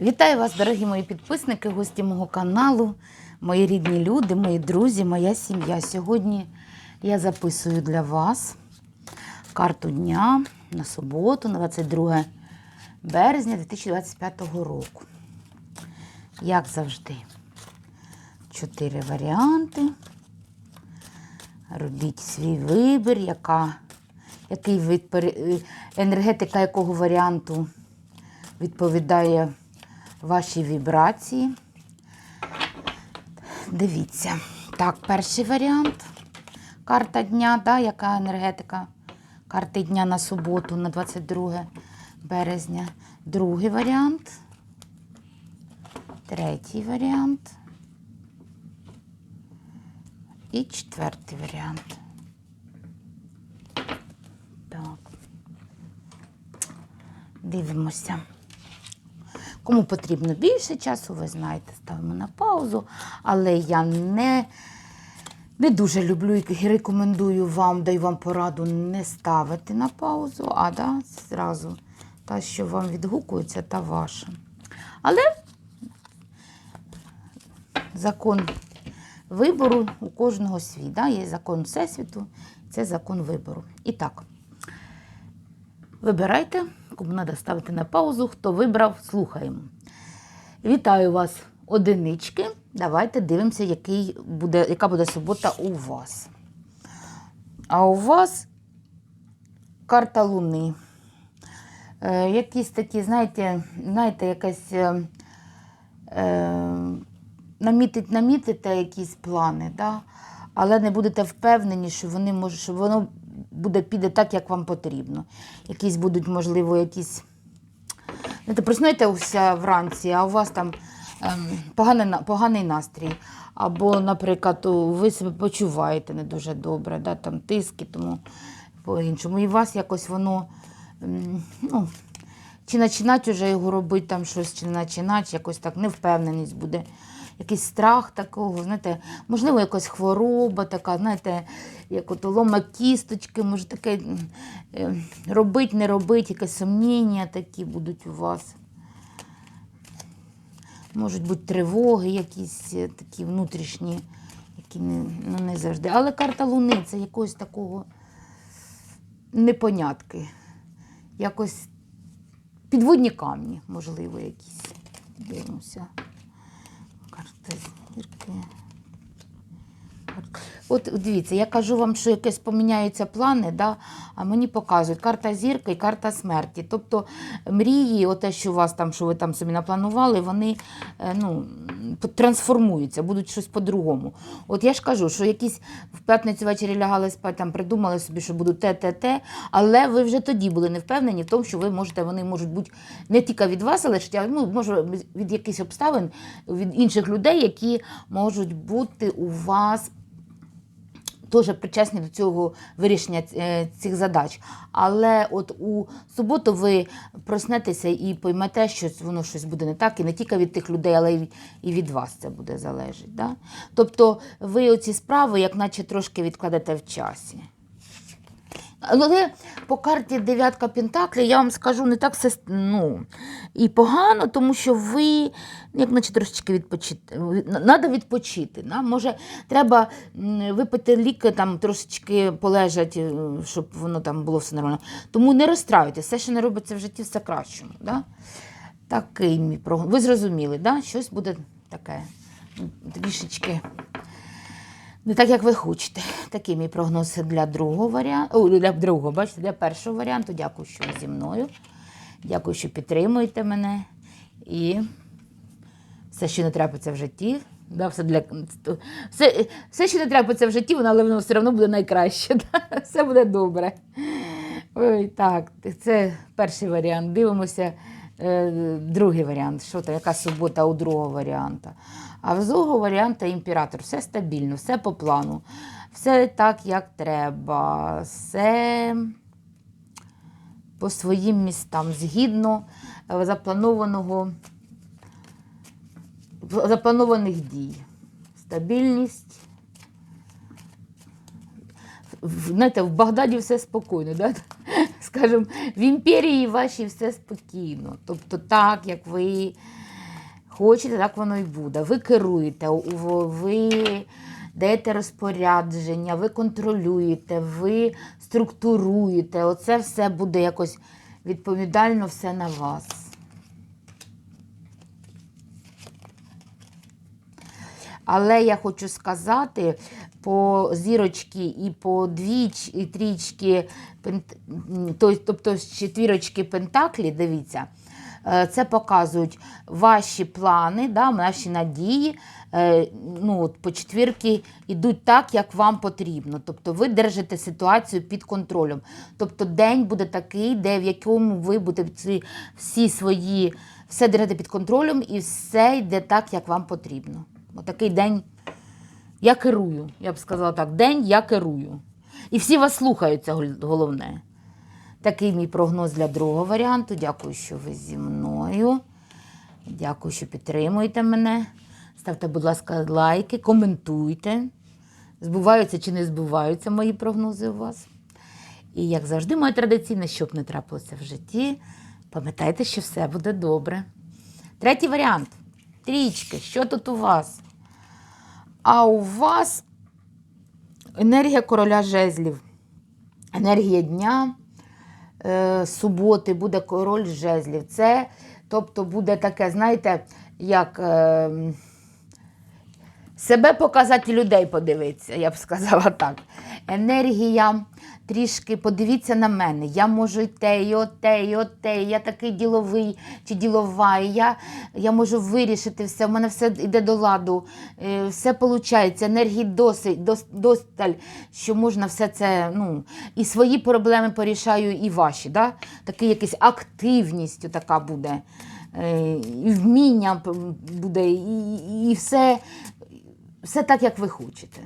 Вітаю вас, дорогі мої підписники, гості мого каналу, мої рідні люди, мої друзі, моя сім'я. Сьогодні я записую для вас карту дня на суботу, на 22 березня 2025 року. Як завжди, чотири варіанти. Робіть свій вибір, яка, який від, енергетика якого варіанту відповідає вашій вібрації. Дивіться. Так, перший варіант. Карта дня, да, яка енергетика карти дня на суботу, на 22 березня. Другий варіант. Третій варіант. І четвертий варіант. Так. Дивимося. Кому потрібно більше часу, ви знаєте, ставимо на паузу. Але я не, не дуже люблю і рекомендую вам, даю вам пораду не ставити на паузу, а да, зразу та, що вам відгукується, та ваша. Але закон вибору у кожного свій. Да? Є закон Всесвіту, це закон вибору. І так, вибирайте, кому треба ставити на паузу, хто вибрав, слухаємо. Вітаю вас, одинички. Давайте дивимося, який буде, яка буде субота у вас. А у вас карта Луни. Е, якісь такі, знаєте, знаєте, якась е, е, намітить, намітите якісь плани, да? але не будете впевнені, що вони може, що воно буде піде так, як вам потрібно. Якісь будуть, можливо, якісь. Знаєте, проснуєтеся вранці, а у вас там ем, поганий, поганий настрій. Або, наприклад, ви себе почуваєте не дуже добре, да? там тиски, тому по-іншому. І у вас якось воно. ем, ну, чи починати вже його робити там щось, чи не починати, якось так невпевненість буде. Якийсь страх такого, знаєте, можливо, якась хвороба така, знаєте, як от лома кісточки, може таке е, робить, не робить, якесь сумніння такі будуть у вас. Можуть бути тривоги, якісь е, такі внутрішні, які не, ну, не завжди. Але карта Луни це якогось такого непонятки. Якось підводні камні, можливо, якісь. Дивимося. Карта зірки. От дивіться, я кажу вам, що якесь поміняються плани, да? а мені показують карта зірки і карта смерті. Тобто мрії, те, що у вас там, що ви там собі напланували, вони е, ну, трансформуються, будуть щось по-другому. От я ж кажу, що якісь в п'ятницю ввечері лягали спати, там придумали собі, що будуть те, те, те, але ви вже тоді були не впевнені в тому, що ви можете, вони можуть бути не тільки від вас залежать, а ну, може від якихось обставин, від інших людей, які можуть бути у вас теж причасні до цього вирішення е, цих задач. Але от у суботу ви проснетеся і поймете, що воно щось буде не так, і не тільки від тих людей, але і від вас це буде залежати. Да? Тобто ви оці справи, як наче трошки відкладете в часі. Але по карті дев'ятка Пентаклі я вам скажу не так все ну, і погано, тому що ви, як наче трошечки відпочити. Треба відпочити. Да? Може, треба випити ліки, там трошечки полежать, е, щоб воно там було все нормально. Тому не розстраюйте, все, що не робиться в житті, все кращому. Да? Такий мій прогноз. Ви зрозуміли, да? щось буде таке трішечки. Не так, як ви хочете. Такий мій прогноз для другого варіанту. Для другого, бачите, для першого варіанту. Дякую, що ви зі мною. Дякую, що підтримуєте мене. І все, що не трапиться в житті. Да, все, для... все, все, що не трапиться в житті, воно, але воно все одно буде найкраще. Да? Все буде добре. Ой, так, це перший варіант. Дивимося. е, Другий варіант, що то, яка субота у другого варіанта. А в другого варіанта імператор. Все стабільно, все по плану, все так, як треба, все по своїм містам, згідно запланованого, запланованих дій. Стабільність, знаєте, в Багдаді все спокійно, да? скажімо, в імперії вашій все спокійно. Тобто так, як ви хочете, так воно і буде. Ви керуєте, ви даєте розпорядження, ви контролюєте, ви структуруєте. Оце все буде якось відповідально все на вас. Але я хочу сказати, по зірочки і по двіч, трічки, тобто з четвірочки Пентаклі, дивіться, це показують ваші плани, да, наші надії. е, Ну, по четвірки йдуть так, як вам потрібно. Тобто ви держите ситуацію під контролем. Тобто день буде такий, де в якому ви будете всі свої, все держите під контролем і все йде так, як вам потрібно. Отакий день я керую, я б сказала так. День я керую. І всі вас слухаються, головне. Такий мій прогноз для другого варіанту. Дякую, що ви зі мною. Дякую, що підтримуєте мене. Ставте, будь ласка, лайки, коментуйте. Збуваються чи не збуваються мої прогнози у вас. І як завжди, моє традиційне, щоб не трапилося в житті, пам'ятайте, що все буде добре. Третій варіант. Трічки. Що тут у вас? А у вас енергія короля жезлів. Енергія дня, суботи буде король жезлів. Це, тобто, буде таке, знаєте, як е, себе показати, людей подивитися, я б сказала так. Енергія трішки подивіться на мене. Я можу і те, і оте, і оте. Я такий діловий чи ділова. Я, я можу вирішити все. У мене все йде до ладу, е, все виходить. Енергії досить, досталь, що можна все це. ну, І свої проблеми порішаю, і ваші. Да? Такий якийсь активність така буде. Е, І вміння буде, і, і все, все так, як ви хочете.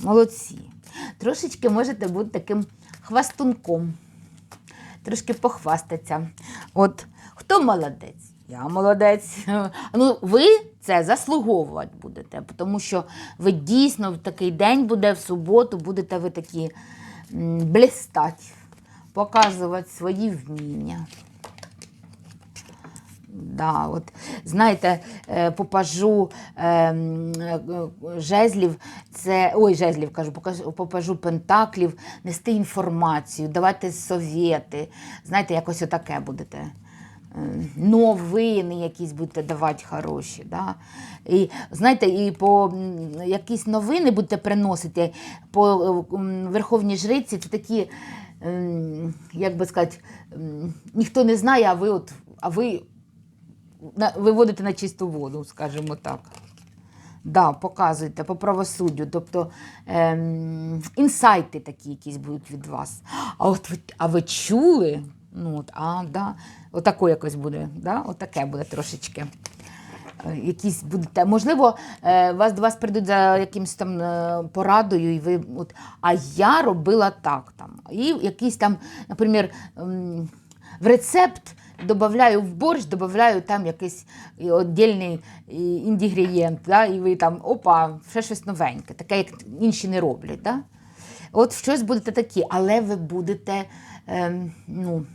Молодці. Трошечки можете бути таким хвастунком. Трошки похвастатися. От хто молодець? Я молодець. Ну, ви це заслуговувати будете, тому що ви дійсно в такий день буде в суботу, будете ви такі м, показувати свої вміння. Да, от, знаєте, е, по пажу е, жезлів, це, ой, жезлів кажу, покажу- по пентаклів, нести інформацію, давати совєти. Знаєте, якось отаке будете. Е, Новини якісь будете давати хороші. Да? І, знаєте, і по якісь новини будете приносити по е, Верховній Жриці, це такі, ем, як би сказати, ем, ніхто не знає, а ви от. А ви виводите на чисту воду, скажімо так. Да, показуйте по правосуддю, тобто ем, інсайти такі якісь будуть від вас. А от ви, а ви чули? Ну, от, а, да, отако якось буде, да? отаке буде трошечки. Е, Якісь будете, можливо, е, вас до вас прийдуть за якимось там е, порадою, і ви от, а я робила так там. І якийсь там, наприклад, ем, в рецепт додаю в борщ, додаю там якийсь віддільний інгредієнт, да, і ви там опа, ще щось новеньке, таке, як інші не роблять. Да? От щось будете такі, але ви будете ем, ну,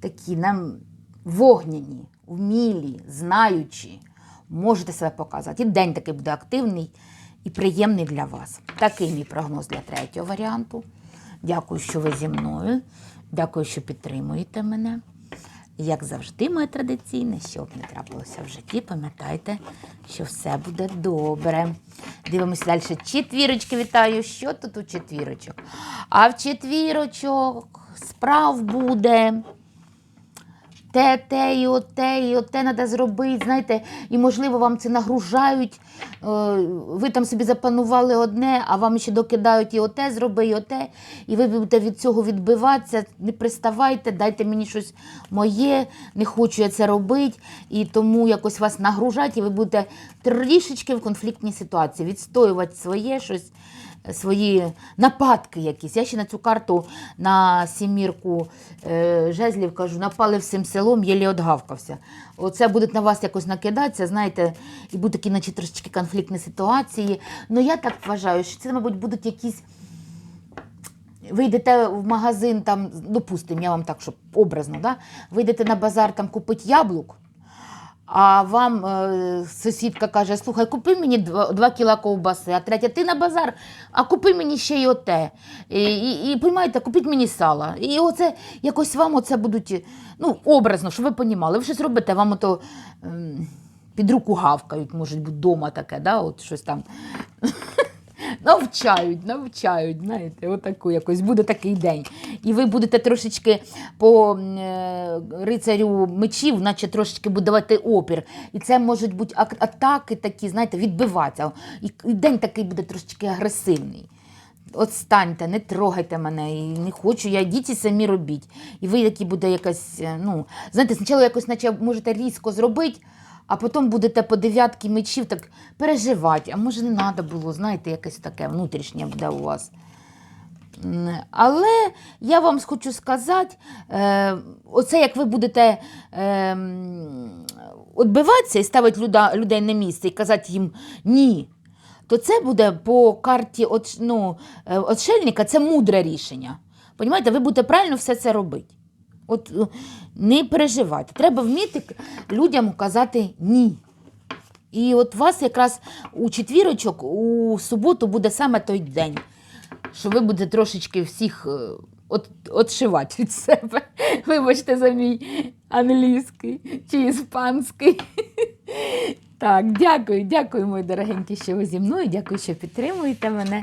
такі нам вогняні, вмілі, знаючі, можете себе показати. І день такий буде активний і приємний для вас. Такий мій прогноз для третього варіанту. Дякую, що ви зі мною. Дякую, що підтримуєте мене. Як завжди, моє традиційне, щоб не трапилося в житті, пам'ятайте, що все буде добре. Дивимося далі. Четвірочки вітаю. Що тут у четвірочок? А в четвірочок справ буде те, те, і оте, і оте треба зробити. Знаєте, і можливо вам це нагружають. е, Ви там собі запланували одне, а вам ще докидають і оте зроби, і оте. І ви будете від цього відбиватися. Не приставайте, дайте мені щось моє, не хочу я це робити. І тому якось вас нагружать, і ви будете трішечки в конфліктній ситуації, відстоювати своє щось свої нападки якісь. Я ще на цю карту на сімірку е, жезлів кажу, напали всім селом, єлі одгавкався. Оце будуть на вас якось накидатися, знаєте, і будуть такі, наче трошечки конфліктні ситуації. Ну я так вважаю, що це, мабуть, будуть якісь ви йдете в магазин, там, допустимо, я вам так, щоб образно, да? ви йдете на базар там купити яблук, а вам е, сусідка каже: слухай, купи мені 2, кіла ковбаси, а третя, ти на базар, а купи мені ще й оте. І, і, і понімаєте, купіть мені сала. І оце якось вам оце будуть, ну, образно, щоб ви понімали. Ви щось робите, вам ото е, під руку гавкають, може бути, вдома таке, да? от щось там. Навчають, навчають, знаєте, отаку якось буде такий день. І ви будете трошечки по е, рицарю мечів, наче трошечки буде давати опір. І це можуть бути ак- атаки такі, знаєте, відбиватися. І, день такий буде трошечки агресивний. От станьте, не трогайте мене, і не хочу, я йдіть і самі робіть. І ви такі буде якась, е, ну, знаєте, спочатку якось наче можете різко зробити, а потім будете по дев'ятки мечів так переживати. А може не треба було, знаєте, якесь таке внутрішнє буде у вас. Але я вам хочу сказати, е, оце як ви будете е, відбиватися і ставити людей на місце і казати їм ні, то це буде по карті ну, е, отшельника, це мудре рішення. Понімаєте, ви будете правильно все це робити. От е, не переживайте. Треба вміти людям казати ні. І от вас якраз у четвірочок, у суботу буде саме той день, що ви будете трошечки всіх е, от, отшивати від себе. Вибачте за мій англійський чи іспанський. Так, дякую, дякую, мої дорогенькі, що ви зі мною. Дякую, що підтримуєте мене.